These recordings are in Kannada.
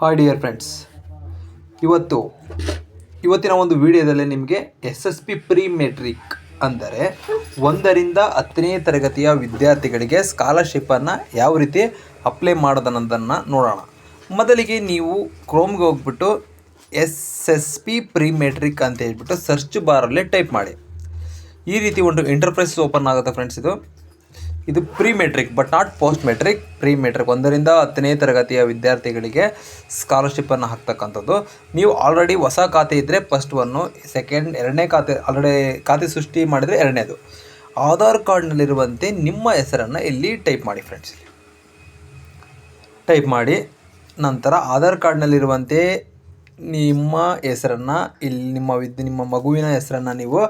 ಹಾಯ್ ಡಿಯರ್ ಫ್ರೆಂಡ್ಸ್ ಇವತ್ತು, ಇವತ್ತಿನ ಒಂದು ವಿಡಿಯೋದಲ್ಲಿ ನಿಮಗೆ S S P pre matric ಅಂದರೆ ಒಂದರಿಂದ ಹತ್ತನೇ ತರಗತಿಯ ವಿದ್ಯಾರ್ಥಿಗಳಿಗೆ ಸ್ಕಾಲರ್ಶಿಪ್ಪನ್ನು ಯಾವ ರೀತಿ ಅಪ್ಲೈ ಮಾಡೋದನ್ನೋದನ್ನು ನೋಡೋಣ. ಮೊದಲಿಗೆ ನೀವು ಕ್ರೋಮ್ಗೆ ಹೋಗ್ಬಿಟ್ಟು S S P pre matric ಅಂತ ಹೇಳ್ಬಿಟ್ಟು ಸರ್ಚ್ ಬಾರಲ್ಲೇ ಟೈಪ್ ಮಾಡಿ. ಈ ರೀತಿ ಒಂದು ಇಂಟರ್ಫೇಸ್ ಓಪನ್ ಆಗುತ್ತೆ ಫ್ರೆಂಡ್ಸ್ ಇದು. ಇದು pre matric but not post matric pre matric ಒಂದರಿಂದ ಹತ್ತನೇ ತರಗತಿಯ ವಿದ್ಯಾರ್ಥಿಗಳಿಗೆ ಸ್ಕಾಲರ್ಶಿಪ್ಪನ್ನು ಹಾಕ್ತಕ್ಕಂಥದ್ದು. ನೀವು ಆಲ್ರೆಡಿ ಹೊಸ ಖಾತೆ ಇದ್ದರೆ ಫಸ್ಟ್ ಒನ್ನು ಸೆಕೆಂಡ್ ಎರಡನೇ ಖಾತೆ ಆಲ್ರೆಡಿ ಖಾತೆ ಸೃಷ್ಟಿ ಮಾಡಿದರೆ ಎರಡನೇದು. ಆಧಾರ್ ಕಾರ್ಡ್ನಲ್ಲಿರುವಂತೆ ನಿಮ್ಮ ಹೆಸರನ್ನು ಇಲ್ಲಿ ಟೈಪ್ ಮಾಡಿ ಫ್ರೆಂಡ್ಸ್ ಟೈಪ್ ಮಾಡಿ, ನಂತರ ಆಧಾರ್ ಕಾರ್ಡ್ನಲ್ಲಿರುವಂತೆ ನಿಮ್ಮ ಹೆಸರನ್ನು ಇಲ್ಲಿ ನಿಮ್ಮ ವಿದ್, ನಿಮ್ಮ ಮಗುವಿನ ಹೆಸರನ್ನು ನೀವು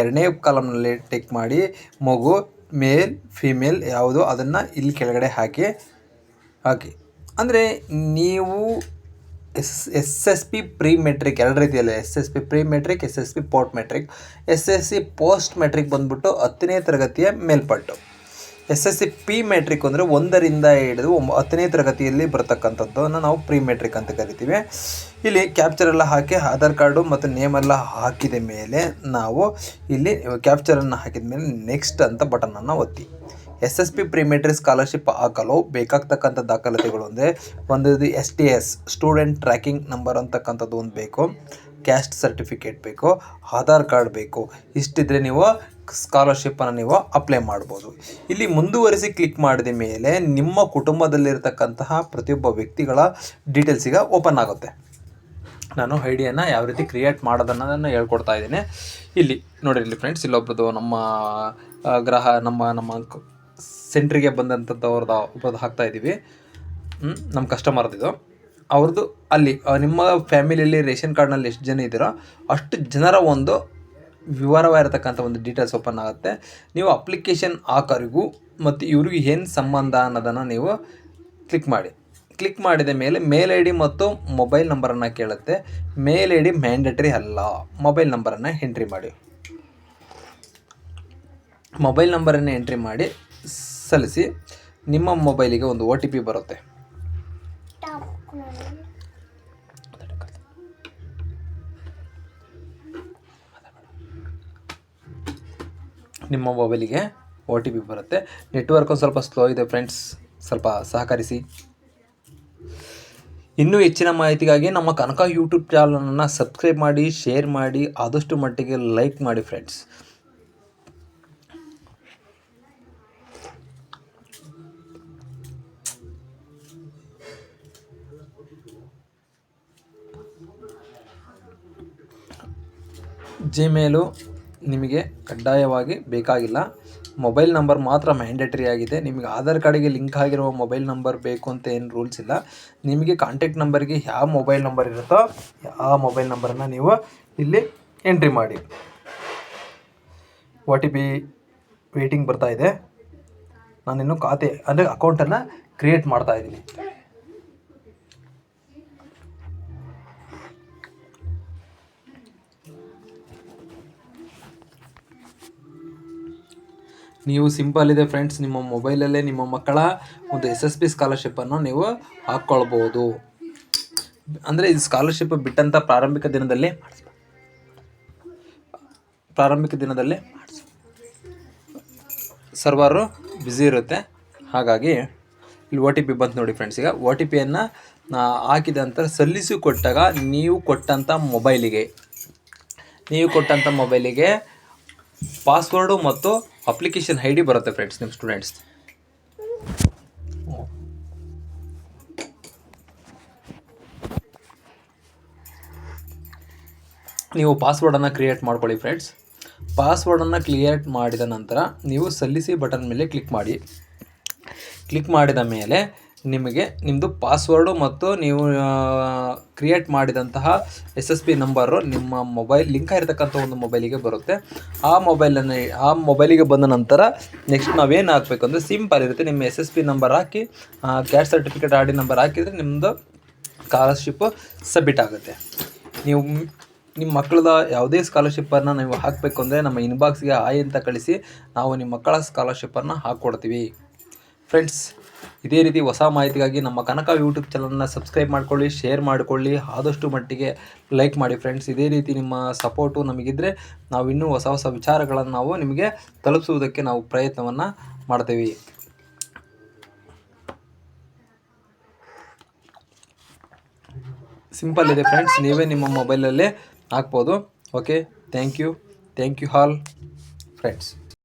ಎರಡನೇ ಕಾಲಮ್ನಲ್ಲಿ ಟಿಕ್ ಮಾಡಿ, ಮಗು ಮೇಲ್ ಫಿಮೇಲ್ ಯಾವುದು ಅದನ್ನು ಇಲ್ಲಿ ಕೆಳಗಡೆ ಹಾಕಿ ಹಾಕಿ. ಅಂದರೆ ನೀವು S S S P pre matric ಎರಡು ರೀತಿಯಲ್ಲಿ S S P pre matric S S P post matric S S C post matric ಬಂದ್ಬಿಟ್ಟು ಹತ್ತನೇ ತರಗತಿಯ ಮೇಲ್ಪಟ್ಟು. S S C P matric ಅಂದರೆ ಒಂದರಿಂದ ಹಿಡಿದು ಒಂಬ ಹತ್ತನೇ ತರಗತಿಯಲ್ಲಿ ಬರ್ತಕ್ಕಂಥದ್ದನ್ನು ನಾವು ಪ್ರಿ ಮೆಟ್ರಿಕ್ ಅಂತ ಕರಿತೀವಿ. ಇಲ್ಲಿ ಕ್ಯಾಪ್ಚರ್ ಎಲ್ಲ ಹಾಕಿ ಆಧಾರ್ ಕಾರ್ಡು ಮತ್ತು ನೇಮ್ ಎಲ್ಲ ಹಾಕಿದ ಮೇಲೆ ನಾವು ಇಲ್ಲಿ ಕ್ಯಾಪ್ಚರನ್ನು ಹಾಕಿದ ಮೇಲೆ ನೆಕ್ಸ್ಟ್ ಅಂತ ಬಟನನ್ನು ಒತ್ತಿ. S S P pre matric scholarship ಹಾಕಲು ಬೇಕಾಗ್ತಕ್ಕಂಥ ದಾಖಲಾತಿಗಳು ಅಂದರೆ ಒಂದು S T S student tracking number ಅಂತಕ್ಕಂಥದ್ದು ಒಂದು ಬೇಕು. ಕ್ಯಾಸ್ಟ್ ಸರ್ಟಿಫಿಕೇಟ್ ಬೇಕು, ಆಧಾರ್ ಕಾರ್ಡ್ ಬೇಕು. ಇಷ್ಟಿದ್ರೆ ನೀವು ಸ್ಕಾಲರ್ಶಿಪ್ಪನ್ನು ನೀವು ಅಪ್ಲೈ ಮಾಡ್ಬೋದು. ಇಲ್ಲಿ ಮುಂದುವರಿಸಿ ಕ್ಲಿಕ್ ಮಾಡಿದ ಮೇಲೆ ನಿಮ್ಮ ಕುಟುಂಬದಲ್ಲಿರ್ತಕ್ಕಂತಹ ಪ್ರತಿಯೊಬ್ಬ ವ್ಯಕ್ತಿಗಳ ಡೀಟೇಲ್ಸ್ ಈಗ ಓಪನ್ ಆಗುತ್ತೆ. ನಾನು ಐಡಿಯನ್ನು ಯಾವ ರೀತಿ ಕ್ರಿಯೇಟ್ ಮಾಡೋದನ್ನೋದನ್ನು ಹೇಳ್ಕೊಡ್ತಾ ಇದ್ದೀನಿ. ಇಲ್ಲಿ ನೋಡಿ ಇಲ್ಲಿ ಫ್ರೆಂಡ್ಸ್ ಇಲ್ಲೊಬ್ರದ್ದು ನಮ್ಮ ಗ್ರಹ ನಮ್ಮ ನಮ್ಮ ಸೆಂಟ್ರಿಗೆ ಬಂದಂಥದ್ದವ್ರದ್ದು ಒಬ್ಬರದ್ದು ಹಾಕ್ತಾ ಇದ್ದೀವಿ. ನಮ್ಮ ಕಸ್ಟಮರ್ದಿದು ಅವ್ರದ್ದು ಅಲ್ಲಿ ನಿಮ್ಮ ಫ್ಯಾಮಿಲಿಯಲ್ಲಿ ರೇಷನ್ ಕಾರ್ಡ್ನಲ್ಲಿ ಎಷ್ಟು ಜನ ಇದ್ದೀರೋ ಅಷ್ಟು ಜನರ ಒಂದು ವಿವರವಾಗಿರ್ತಕ್ಕಂಥ ಒಂದು ಡೀಟೇಲ್ಸ್ ಓಪನ್ ಆಗುತ್ತೆ. ನೀವು ಅಪ್ಲಿಕೇಶನ್ ಹಾಕೋರಿಗೂ ಮತ್ತು ಇವ್ರಿಗೂ ಏನು ಸಂಬಂಧ ಅನ್ನೋದನ್ನು ನೀವು ಕ್ಲಿಕ್ ಮಾಡಿ. ಕ್ಲಿಕ್ ಮಾಡಿದ ಮೇಲೆ ಮೇಲ್ ಐ ಡಿ ಮತ್ತು ಮೊಬೈಲ್ ನಂಬರನ್ನು ಕೇಳುತ್ತೆ. ಮೇಲ್ ಐ ಡಿ ಮ್ಯಾಂಡೇಟ್ರಿ ಅಲ್ಲ. ಮೊಬೈಲ್ ನಂಬರನ್ನು ಎಂಟ್ರಿ ಮಾಡಿ. ಮೊಬೈಲ್ ನಂಬರನ್ನು ಎಂಟ್ರಿ ಮಾಡಿ ಸಲ್ಲಿಸಿ ನಿಮ್ಮ ಮೊಬೈಲಿಗೆ ಒಂದು ಒ ಟಿ ಪಿ ಬರುತ್ತೆ. ನಿಮ್ಮ ಮೊಬೈಲಿಗೆ ಒ ಟಿ ಪಿ ಬರುತ್ತೆ. ನೆಟ್ವರ್ಕ್ ಒಂದು ಸ್ವಲ್ಪ ಸ್ಲೋ ಇದೆ ಫ್ರೆಂಡ್ಸ್ ಸ್ವಲ್ಪ ಸಹಕರಿಸಿ. ಇನ್ನೂ ಹೆಚ್ಚಿನ ಮಾಹಿತಿಗಾಗಿ ನಮ್ಮ ಕನಕ ಯೂಟ್ಯೂಬ್ ಚಾನಲನ್ನು ಸಬ್ಸ್ಕ್ರೈಬ್ ಮಾಡಿ ಶೇರ್ ಮಾಡಿ, ಆದಷ್ಟು ಮಟ್ಟಿಗೆ ಲೈಕ್ ಮಾಡಿ ಫ್ರೆಂಡ್ಸ್ ಜಿಮೇಲು ನಿಮಗೆ ಕಡ್ಡಾಯವಾಗಿ ಬೇಕಾಗಿಲ್ಲ. ಮೊಬೈಲ್ ನಂಬರ್ ಮಾತ್ರ ಮ್ಯಾಂಡೇಟರಿ ಆಗಿದೆ. ನಿಮಗೆ ಆಧಾರ್ ಕಾರ್ಡಿಗೆ ಲಿಂಕ್ ಆಗಿರುವ ಮೊಬೈಲ್ ನಂಬರ್ ಬೇಕು ಅಂತ ಏನು ರೂಲ್ಸ್ ಇಲ್ಲ. ನಿಮಗೆ ಕಾಂಟ್ಯಾಕ್ಟ್ ನಂಬರ್ಗೆ ಯಾವ ಮೊಬೈಲ್ ನಂಬರ್ ಇರುತ್ತೋ ಆ ಮೊಬೈಲ್ ನಂಬರನ್ನು ನೀವು ಇಲ್ಲಿ ಎಂಟ್ರಿ ಮಾಡಿ. ಒ ಟಿ ಪಿ ವೇಟಿಂಗ್ ಬರ್ತಾ ಇದೆ. ನಾನಿನ್ನು ಖಾತೆ ಅಂದರೆ ಅಕೌಂಟನ್ನು ಕ್ರಿಯೇಟ್ ಮಾಡ್ತಾ ನೀವು ಸಿಂಪಲ್ ಇದೆ ಫ್ರೆಂಡ್ಸ್ ನಿಮ್ಮ ಮೊಬೈಲಲ್ಲೇ ನಿಮ್ಮ ಮಕ್ಕಳ ಒಂದು ಎಸ್ ಎಸ್ ಪಿ ಸ್ಕಾಲರ್ಶಿಪ್ಪನ್ನು ನೀವು ಹಾಕ್ಕೊಳ್ಬೋದು ಅಂದರೆ ಇದು ಸ್ಕಾಲರ್ಶಿಪ್ ಬಿಟ್ಟಂಥ ಪ್ರಾರಂಭಿಕ ದಿನದಲ್ಲಿ ಪ್ರಾರಂಭಿಕ ದಿನದಲ್ಲಿ ಸರ್ವರು ಬ್ಯುಸಿ ಇರುತ್ತೆ. ಹಾಗಾಗಿ ಇಲ್ಲಿ ಒ ಟಿ ಪಿ ಬಂತು ನೋಡಿ ಫ್ರೆಂಡ್ಸ್ ಈಗ. ಒ ಟಿ ಪಿಯನ್ನು ಹಾಕಿದ ನಂತರ ಸಲ್ಲಿಸಿ ಕೊಟ್ಟಾಗ ನೀವು ಕೊಟ್ಟಂಥ ಮೊಬೈಲಿಗೆ ನೀವು ಕೊಟ್ಟಂಥ ಮೊಬೈಲಿಗೆ ಪಾಸ್ವರ್ಡು ಮತ್ತು ಅಪ್ಲಿಕೇಶನ್ ಐ ಡಿ ಬರುತ್ತೆ ಫ್ರೆಂಡ್ಸ್ ನಿಮ್ಮ ಸ್ಟೂಡೆಂಟ್ಸ್ ನೀವು ಪಾಸ್ವರ್ಡನ್ನು ಕ್ರಿಯೇಟ್ ಮಾಡ್ಕೊಳ್ಳಿ ಫ್ರೆಂಡ್ಸ್ ಪಾಸ್ವರ್ಡನ್ನು ಕ್ರಿಯೇಟ್ ಮಾಡಿದ ನಂತರ ನೀವು ಸಲ್ಲಿಸಿ ಬಟನ್ ಮೇಲೆ ಕ್ಲಿಕ್ ಮಾಡಿ. ಕ್ಲಿಕ್ ಮಾಡಿದ ಮೇಲೆ ನಿಮಗೆ ನಿಮ್ಮದು ಪಾಸ್ವರ್ಡು ಮತ್ತು ನೀವು ಕ್ರಿಯೇಟ್ ಮಾಡಿದಂತಹ ಎಸ್ ಎಸ್ ಪಿ ನಂಬರು ನಿಮ್ಮ ಮೊಬೈಲ್ ಲಿಂಕ್ ಆಗಿರ್ತಕ್ಕಂಥ ಒಂದು ಮೊಬೈಲಿಗೆ ಬರುತ್ತೆ. ಆ ಮೊಬೈಲನ್ನು ಆ ಮೊಬೈಲಿಗೆ ಬಂದ ನಂತರ ನೆಕ್ಸ್ಟ್ ನಾವೇನು ಹಾಕಬೇಕು ಅಂದರೆ ಸಿಂಪಲ್ ಇರುತ್ತೆ. ನಿಮ್ಮ ಎಸ್ ಎಸ್ ಪಿ ನಂಬರ್ ಹಾಕಿ caste certificate R D number ಹಾಕಿದರೆ ನಿಮ್ಮದು ಸ್ಕಾಲರ್ಶಿಪ್ಪು ಸಬ್ಮಿಟ್ ಆಗುತ್ತೆ. ನೀವು ನಿಮ್ಮ ಮಕ್ಕಳದ ಯಾವುದೇ ಸ್ಕಾಲರ್ಶಿಪ್ಪನ್ನು ನೀವು ಹಾಕಬೇಕು ಅಂದರೆ ನಮ್ಮ ಇನ್ಬಾಕ್ಸ್ಗೆ ಆಯ್ ಅಂತ ಕಳಿಸಿ ನಾವು ನಿಮ್ಮ ಮಕ್ಕಳ ಸ್ಕಾಲರ್ಶಿಪ್ಪನ್ನು ಹಾಕ್ಕೊಡ್ತೀವಿ ಫ್ರೆಂಡ್ಸ್ ಇದೇ ರೀತಿ ಹೊಸ ಮಾಹಿತಿಗಾಗಿ ನಮ್ಮ ಕನಕ ಯೂಟ್ಯೂಬ್ ಚಾನಲ್ನ ಸಬ್ಸ್ಕ್ರೈಬ್ ಮಾಡ್ಕೊಳ್ಳಿ ಶೇರ್ ಮಾಡಿಕೊಳ್ಳಿ. ಆದಷ್ಟು ಮಟ್ಟಿಗೆ ಲೈಕ್ ಮಾಡಿ ಫ್ರೆಂಡ್ಸ್ ಇದೇ ರೀತಿ ನಿಮ್ಮ ಸಪೋರ್ಟು ನಮಗಿದ್ದರೆ ನಾವು ಇನ್ನೂ ಹೊಸ ಹೊಸ ವಿಚಾರಗಳನ್ನು ನಾವು ನಿಮಗೆ ತಲುಪಿಸುವುದಕ್ಕೆ ನಾವು ಪ್ರಯತ್ನವನ್ನು ಮಾಡ್ತೀವಿ. ಸಿಂಪಲ್ ಇದೆ ಫ್ರೆಂಡ್ಸ್ ನೀವೇ ನಿಮ್ಮ ಮೊಬೈಲಲ್ಲೇ ಹಾಕ್ಬೋದು. Okay thank you thank you all friends